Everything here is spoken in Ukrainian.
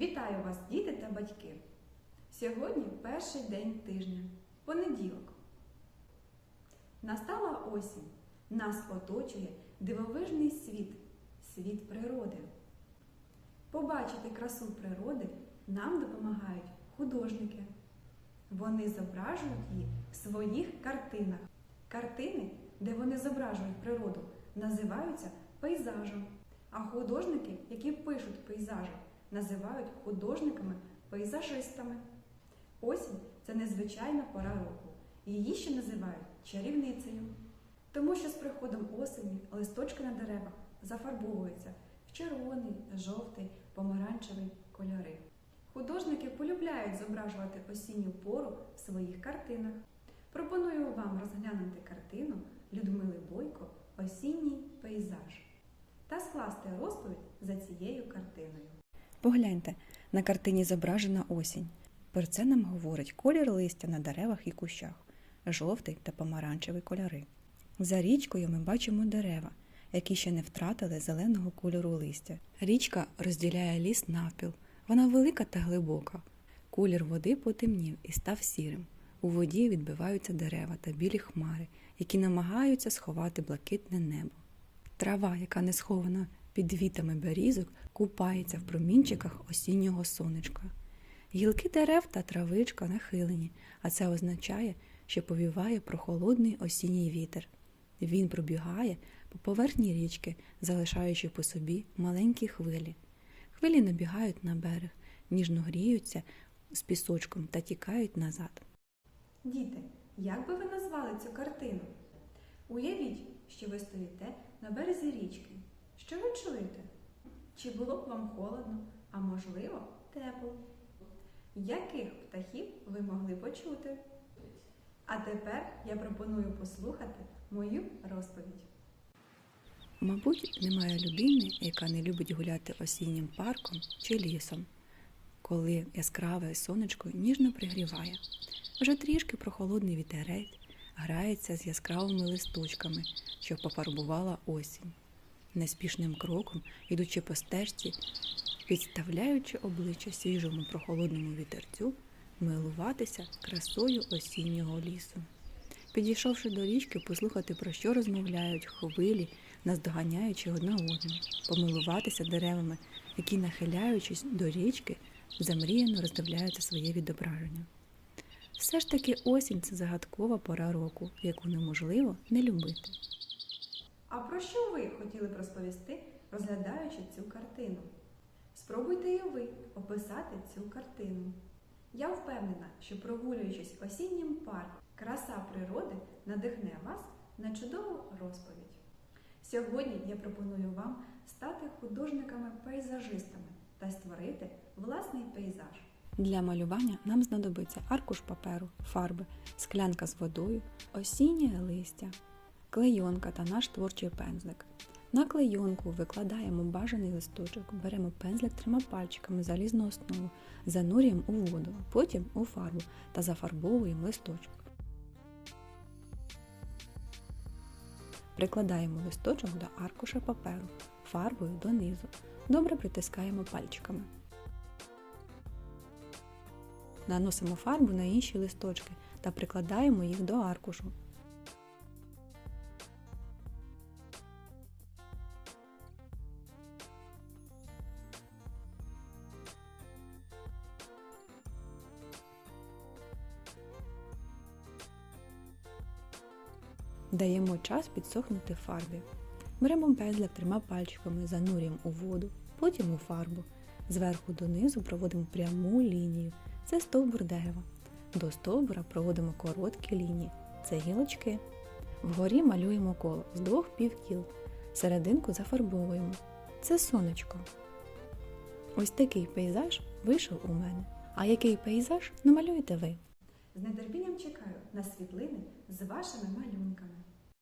Вітаю вас, діти та батьки! Сьогодні перший день тижня, понеділок. Настала осінь. Нас оточує дивовижний світ, світ природи. Побачити красу природи нам допомагають художники. Вони зображують її в своїх картинах. Картини, де вони зображують природу, називаються пейзажем. А художники, які пишуть пейзажі, називають художниками-пейзажистами. Осінь це незвичайна пора року. Її ще називають чарівницею. Тому що з приходом осені листочки на деревах зафарбовуються в червоний, жовтий, помаранчевий кольори. Художники полюбляють зображувати осінню пору в своїх картинах. Пропоную вам розглянути картину Людмили Бойко Осінній пейзаж та скласти розповідь за цією картиною. Погляньте, на картині зображена осінь. Про це нам говорить колір листя на деревах і кущах, жовтий та помаранчевий кольори. За річкою ми бачимо дерева, які ще не втратили зеленого кольору листя. Річка розділяє ліс навпіл. Вона велика та глибока. Колір води потемнів і став сірим. У воді відбиваються дерева та білі хмари, які намагаються сховати блакитне небо. Трава, яка не схована під вітами берізок, купається в промінчиках осіннього сонечка. Гілки дерев та травичка нахилені, а це означає, що повіває прохолодний осінній вітер. Він пробігає по поверхні річки, залишаючи по собі маленькі хвилі. Хвилі набігають на берег, ніжно гріються з пісочком та тікають назад. Діти, як би ви назвали цю картину? Уявіть, що ви стоїте на березі річки. Що ви чуєте? Чи було б вам холодно, а можливо, тепло? Яких птахів ви могли почути? А тепер я пропоную послухати мою розповідь. Мабуть, немає людини, яка не любить гуляти осіннім парком чи лісом, коли яскраве сонечко ніжно пригріває. Вже трішки прохолодний вітерець грається з яскравими листочками, що пофарбувала осінь. Неспішним кроком, ідучи по стежці, підставляючи обличчя свіжому прохолодному вітерцю, милуватися красою осіннього лісу. Підійшовши до річки, послухати, про що розмовляють хвилі, наздоганяючи одна одну, помилуватися деревами, які, нахиляючись до річки, замріяно роздивляються своє відображення. Все ж таки осінь це загадкова пора року, яку неможливо не любити. Ви хотіли б розповісти, розглядаючи цю картину? Спробуйте і ви описати цю картину. Я впевнена, що прогулюючись осіннім парком, краса природи надихне вас на чудову розповідь. Сьогодні я пропоную вам стати художниками-пейзажистами та створити власний пейзаж. Для малювання нам знадобиться аркуш паперу, фарби, склянка з водою, осіннє листя, клейонка та наш творчий пензлик. На клейонку викладаємо бажаний листочок, беремо пензлик трьома пальчиками залізну основу, занурюємо у воду, потім у фарбу та зафарбовуємо листочок. Прикладаємо листочок до аркуша паперу, фарбою донизу. Добре притискаємо пальчиками. Наносимо фарбу на інші листочки та прикладаємо їх до аркушу. Даємо час підсохнути фарбі. Беремо пензлик трьома пальчиками, занурюємо у воду, потім у фарбу. Зверху донизу проводимо пряму лінію. Це стовбур дерева. До стовбура проводимо короткі лінії. Це гілочки. Вгорі малюємо коло з двох півкіл. Серединку зафарбовуємо. Це сонечко. Ось такий пейзаж вийшов у мене. А який пейзаж намалюєте ви? З нетерпінням чекаю на світлини з вашими малюнками.